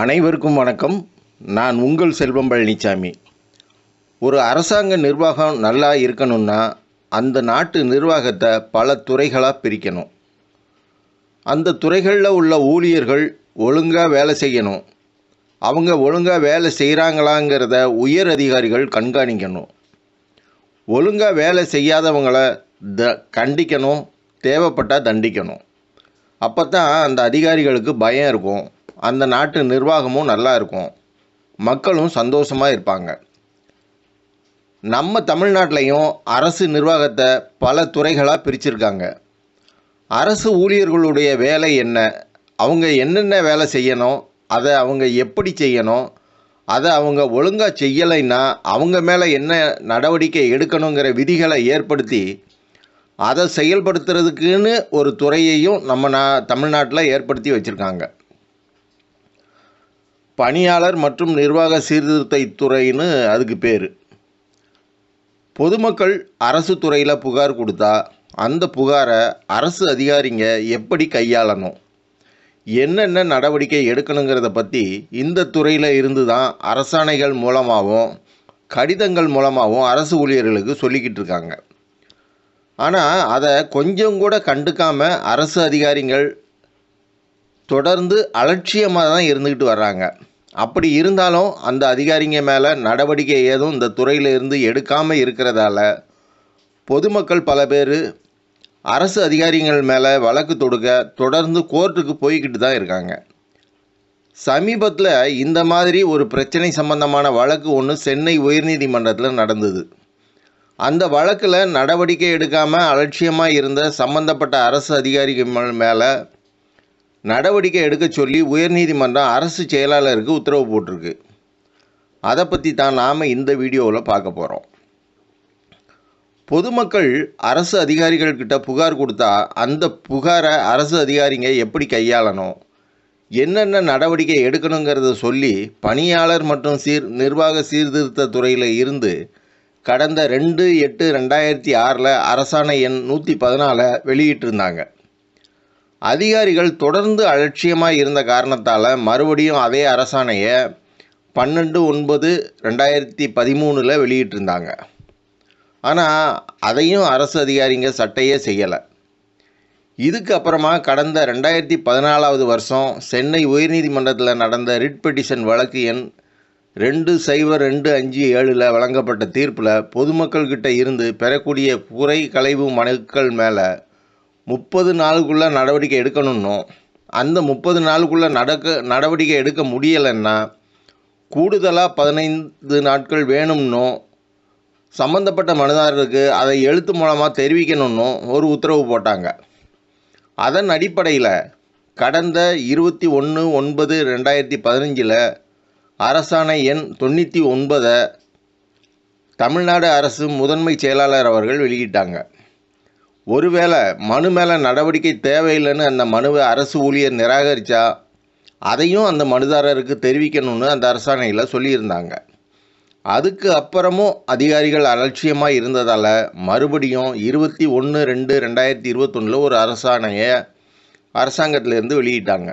அனைவருக்கும் வணக்கம். நான் உங்கள் செல்வம் பழனிசாமி ஒரு அரசாங்க நிர்வாகம் நல்லா இருக்கணும்னா அந்த நாட்டு நிர்வாகத்தை பல துறைகளாக பிரிக்கணும். அந்த துறைகளில் உள்ள ஊழியர்கள் ஒழுங்காக வேலை செய்யணும். அவங்க ஒழுங்காக வேலை செய்கிறாங்களாங்கிறத உயர் அதிகாரிகள் கண்காணிக்கணும். ஒழுங்காக வேலை செய்யாதவங்களை த கண்டிக்கணும். தேவைப்பட்டால் தண்டிக்கணும். அப்போ தான் அந்த அதிகாரிகளுக்கு பயம் இருக்கும். அந்த நாட்டு நிர்வாகமும் நல்லா இருக்கும். மக்களும் சந்தோஷமாக இருப்பாங்க. நம்ம தமிழ்நாட்டிலையும் அரசு நிர்வாகத்தை பல துறைகளாக பிரிச்சிருக்காங்க. அரசு ஊழியர்களுடைய வேலை என்ன? அவங்க என்னென்ன வேலை செய்யணும்? அதை அவங்க எப்படி செய்யணும்? அதை அவங்க ஒழுங்காக செய்யலைன்னா அவங்க மேலே என்ன நடவடிக்கை எடுக்கணுங்கிற விதிகளை ஏற்படுத்தி அதை செயல்படுத்துறதுக்குன்னு ஒரு துறையையும் நம்ம நா தமிழ்நாட்டில் ஏற்படுத்தி வச்சுருக்காங்க. பணியாளர் மற்றும் நிர்வாக சீர்திருத்த துறைன்னு அதுக்கு பேர். பொதுமக்கள் அரசு துறையில் புகார் கொடுத்தா அந்த புகாரை அரசு அதிகாரிங்க எப்படி கையாளணும்? என்னென்ன நடவடிக்கை எடுக்கணுங்கிறத பற்றி இந்த துறையில் இருந்து தான் அரசாணைகள் மூலமாகவும் கடிதங்கள் மூலமாகவும் அரசு ஊழியர்களுக்கு சொல்லிக்கிட்டு இருக்காங்க. ஆனால் அதை கொஞ்சம் கூட கண்டுக்காமல் அரசு அதிகாரிகள் தொடர்ந்து அலட்சியமாக தான் இருந்துக்கிட்டு வர்றாங்க. அப்படி இருந்தாலும் அந்த அதிகாரிங்க மேலே நடவடிக்கை ஏதும் இந்த துறையில் இருந்து எடுக்காமல் இருக்கிறதால பொதுமக்கள் பல பேர் அரசு அதிகாரிகள் மேலே வழக்கு தொடுக்க தொடர்ந்து கோர்ட்டுக்கு போய்கிட்டு தான் இருக்காங்க. சமீபத்தில் இந்த மாதிரி ஒரு பிரச்சனை சம்பந்தமான வழக்கு ஒன்று சென்னை உயர்நீதிமன்றத்தில் நடந்தது. அந்த வழக்கில் நடவடிக்கை எடுக்காமல் அலட்சியமாக இருந்த சம்பந்தப்பட்ட அரசு அதிகாரிகள் மேலே நடவடிக்கை எடுக்க சொல்லி உயர்நீதிமன்றம் அரசு செயலாளருக்கு உத்தரவு போட்டிருக்கு. அதை பற்றி தான் நாம் இந்த வீடியோவில் பார்க்க போகிறோம் பொதுமக்கள் அரசு அதிகாரிகள்கிட்ட புகார் கொடுத்தா அந்த புகாரை அரசு அதிகாரிங்க எப்படி கையாளணும்? என்னென்ன நடவடிக்கை எடுக்கணுங்கிறத சொல்லி பணியாளர் மற்றும் சீர் நிர்வாக சீர்திருத்த துறையில் இருந்து கடந்த ரெண்டு எட்டு ரெண்டாயிரத்தி ஆறில் அரசாணை எண் நூற்றி பதினாலை வெளியிட்டிருந்தாங்க. அதிகாரிகள் தொடர்ந்து அலட்சியமாக இருந்த காரணத்தால் மறுபடியும் அதே அரசாணையை பன்னெண்டு ஒன்பது ரெண்டாயிரத்தி பதிமூணில் வெளியிட்டிருந்தாங்க. ஆனால் அதையும் அரசு அதிகாரிங்க சட்டையே செய்யலை. இதுக்கு அப்புறமா கடந்த ரெண்டாயிரத்தி பதினாலாவது வருஷம் சென்னை உயர்நீதிமன்றத்தில் நடந்த ரிட் பெட்டிஷன் வழக்கு எண் ரெண்டு சைபர் ரெண்டு அஞ்சு ஏழில் வழங்கப்பட்ட தீர்ப்பில் பொதுமக்கள்கிட்ட இருந்து பெறக்கூடிய குறை களைவு மனுக்கள் மேலே முப்பது நாளுக்குள்ளே நடவடிக்கை எடுக்கணும்னும் அந்த முப்பது நாளுக்குள்ளே நடக்க நடவடிக்கை எடுக்க முடியலைன்னா கூடுதலாக பதினைந்து நாட்கள் வேணும்னும் சம்மந்தப்பட்ட மனுதாரருக்கு அதை எழுத்து மூலமாக தெரிவிக்கணும்னு ஒரு உத்தரவு போட்டாங்க. அதன் அடிப்படையில் கடந்த இருபத்தி ஒன்று ஒன்பது ரெண்டாயிரத்தி பதினஞ்சில் அரசாணை எண் தொண்ணூற்றி ஒன்பதை தமிழ்நாடு அரசு முதன்மை செயலாளர் அவர்கள் வெளியிட்டாங்க. ஒருவேளை மனு மேலே நடவடிக்கை தேவையில்லைன்னு அந்த மனுவை அரசு ஊழியர் நிராகரித்தா அதையும் அந்த மனுதாரருக்கு தெரிவிக்கணும்னு அந்த அரசாணையில் சொல்லியிருந்தாங்க. அதுக்கு அப்புறமும் அதிகாரிகள் அலட்சியமாக இருந்ததால் மறுபடியும் இருபத்தி ஒன்று ரெண்டு ரெண்டாயிரத்தி இருபத்தொன்னில் ஒரு அரசாணையை அரசாங்கத்திலேருந்து வெளியிட்டாங்க.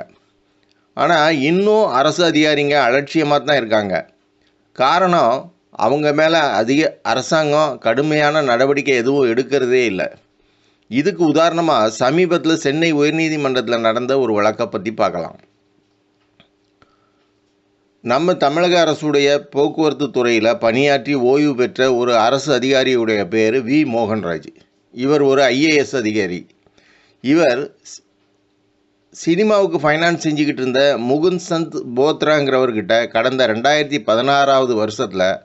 ஆனால் இன்னும் அரசு அதிகாரிங்க அலட்சியமாக தான் இருக்காங்க. காரணம் அவங்க மேலே அதிக அரசாங்கம் கடுமையான நடவடிக்கை எதுவும் எடுக்கிறதே இல்லை. இதுக்கு உதாரணமாக சமீபத்தில் சென்னை உயர்நீதிமன்றத்தில் நடந்த ஒரு வழக்கை பற்றி பார்க்கலாம். நம்ம தமிழக அரசுடைய போக்குவரத்து துறையில் பணியாற்றி ஓய்வு பெற்ற ஒரு அரசு அதிகாரியுடைய பேர் வி. மோகன்ராஜ். இவர் ஒரு ஐஏஎஸ் அதிகாரி. இவர் சினிமாவுக்கு ஃபைனான்ஸ் செஞ்சுக்கிட்டு இருந்த முகுந்த் சந்த் போத்ராங்கிறவர்கிட்ட கடந்த ரெண்டாயிரத்தி பதினாறாவது வருஷத்தில்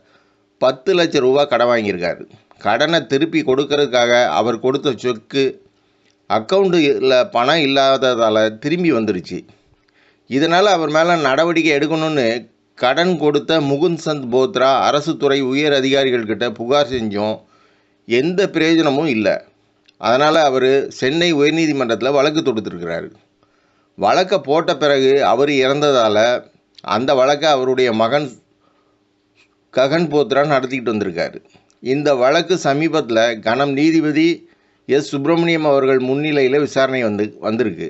பத்து லட்சம் ரூபா கடன் வாங்கியிருக்காரு. கடனை திருப்பி கொடுக்கறதுக்காக அவர் கொடுத்த செக்கு அக்கௌண்ட்டில் பணம் இல்லாததால் திரும்பி வந்துருச்சு. இதனால் அவர் மேலே நடவடிக்கை எடுக்கணும்னு கடன் கொடுத்த முகுந்த் சந்த் போத்ரா அரசு துறை உயர் அதிகாரிகள்கிட்ட புகார் செஞ்சோம். எந்த பிரயோஜனமும் இல்லை. அதனால் அவர் சென்னை உயர்நீதிமன்றத்தில் வழக்கு தொடுத்துருக்கிறாரு. வழக்கை போட்ட பிறகு அவர் இறந்ததால் அந்த வழக்கை அவருடைய மகன் ககன் போத்ரா நடத்திக்கிட்டு வந்திருக்காரு. இந்த வழக்கு சமீபத்தில் கனம் நீதிபதி எஸ் சுப்பிரமணியம் அவர்கள் முன்னிலையில் விசாரணை வந்து வந்திருக்கு.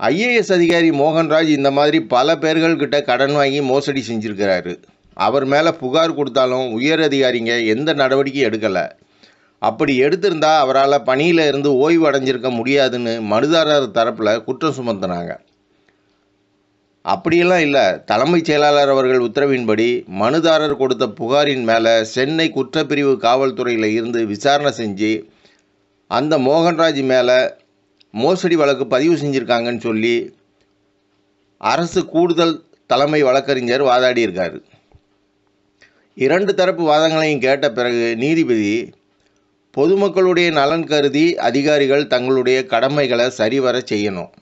ஐஏஎஸ் அதிகாரி மோகன்ராஜ் இந்த மாதிரி பல பேர்கள்கிட்ட கடன் வாங்கி மோசடி செஞ்சுருக்கிறாரு. அவர் மேலே புகார் கொடுத்தாலும் உயர் அதிகாரிங்க எந்த நடவடிக்கையும் எடுக்கலை. அப்படி எடுத்திருந்தா அவரால் பணியில் இருந்து ஓய்வு அடைஞ்சிருக்க முடியாதுன்னு மனுதாரர் தரப்பில் குற்றம் சுமத்தினாங்க. அப்படியெல்லாம் இல்லை. தலைமைச் செயலாளர் அவர்கள் உத்தரவின்படி மனுதாரர் கொடுத்த புகாரின் மேலே சென்னை குற்றப்பிரிவு காவல்துறையில் இருந்து விசாரணை செஞ்சு அந்த மோகன்ராஜ் மேலே மோசடி வழக்கு பதிவு செஞ்சுருக்காங்கன்னு சொல்லி அரசு கூடுதல் தலைமை வழக்கறிஞர் வாதாடி இருக்கார். இரண்டு தரப்பு வாதங்களையும் கேட்ட பிறகு நீதிபதி பொதுமக்களுடைய நலன் கருதி அதிகாரிகள் தங்களுடைய கடமைகளை சரிவர செய்யணும்.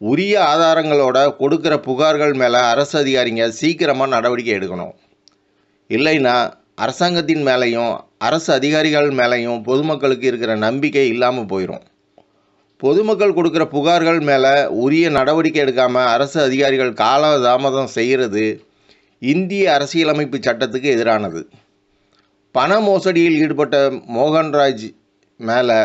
உரிய ஆதாரங்களோட கொடுக்குற புகார்கள் மேலே அரசு அதிகாரிங்க சீக்கிரமாக நடவடிக்கை எடுக்கணும். இல்லைன்னா அரசாங்கத்தின் மேலேயும் அரசு அதிகாரிகள் மேலேயும் பொதுமக்களுக்கு இருக்கிற நம்பிக்கை இல்லாமல் போயிடும் பொதுமக்கள் கொடுக்குற புகார்கள் மேலே உரிய நடவடிக்கை எடுக்காமல் அரசு அதிகாரிகள் காலதாமதம் செய்கிறது இந்திய அரசியலமைப்பு சட்டத்துக்கு எதிரானது. பண மோசடியில் ஈடுபட்ட மோகன்ராஜ் மேலே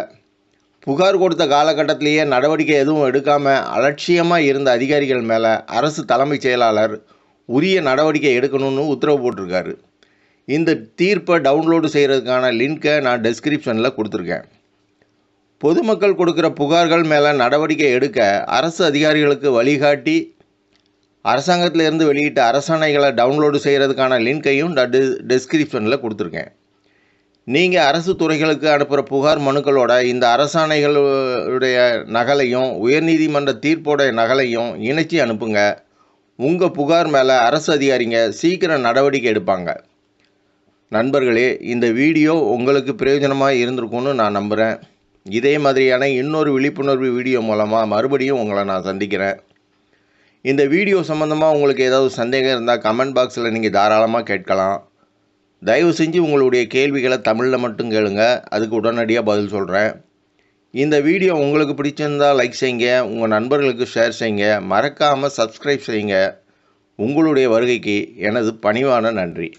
புகார் கொடுத்த காலகட்டத்திலேயே நடவடிக்கை எதுவும் எடுக்காமல் அலட்சியமாக இருந்த அதிகாரிகள் மேலே அரசு தலைமைச் செயலாளர் உரிய நடவடிக்கை எடுக்கணும்னு உத்தரவு போட்டிருக்காரு. இந்த தீர்ப்பை டவுன்லோடு செய்கிறதுக்கான லிங்க்கை நான் டெஸ்கிரிப்ஷனில் கொடுத்துருக்கேன். பொதுமக்கள் கொடுக்குற புகார்கள் மேலே நடவடிக்கை எடுக்க அரசு அதிகாரிகளுக்கு வழிகாட்டி அரசாங்கத்திலிருந்து வெளியிட்ட அரசாணைகளை டவுன்லோடு செய்கிறதுக்கான லிங்க்கையும் நான் டெஸ்கிரிப்ஷனில் கொடுத்துருக்கேன். நீங்கள் அரசு துறைகளுக்கு அனுப்புகிற புகார் மனுக்களோட இந்த அரசாணைகளுடைய நகலையும் உயர்நீதிமன்ற தீர்ப்போடைய நகலையும் இணைச்சி அனுப்புங்க. உங்கள் புகார் மேலே அரசு அதிகாரிங்க சீக்கிரம் நடவடிக்கை எடுப்பாங்க. நண்பர்களே இந்த வீடியோ உங்களுக்கு பிரயோஜனமாக இருந்திருக்கும்னு நான் நம்புகிறேன் இதே மாதிரியான இன்னொரு விழிப்புணர்வு வீடியோ மூலமாக மறுபடியும் உங்களை நான் சந்திக்கிறேன். இந்த வீடியோ சம்மந்தமாக உங்களுக்கு ஏதாவது சந்தேகம் இருந்தால் கமெண்ட் பாக்ஸில் நீங்கள் தாராளமாக கேட்கலாம். தயவு செஞ்சு உங்களுடைய கேள்விகளை தமிழில் மட்டும் கேளுங்க. அதுக்கு உடனடியாக பதில் சொல்கிறேன் இந்த வீடியோ உங்களுக்கு பிடிச்சிருந்தால் லைக் செய்யுங்க. உங்கள் நண்பர்களுக்கு ஷேர் செய்யுங்க. மறக்காமல் சப்ஸ்கிரைப் செய்யுங்க. உங்களுடைய வருகைக்கு எனது பணிவான நன்றி.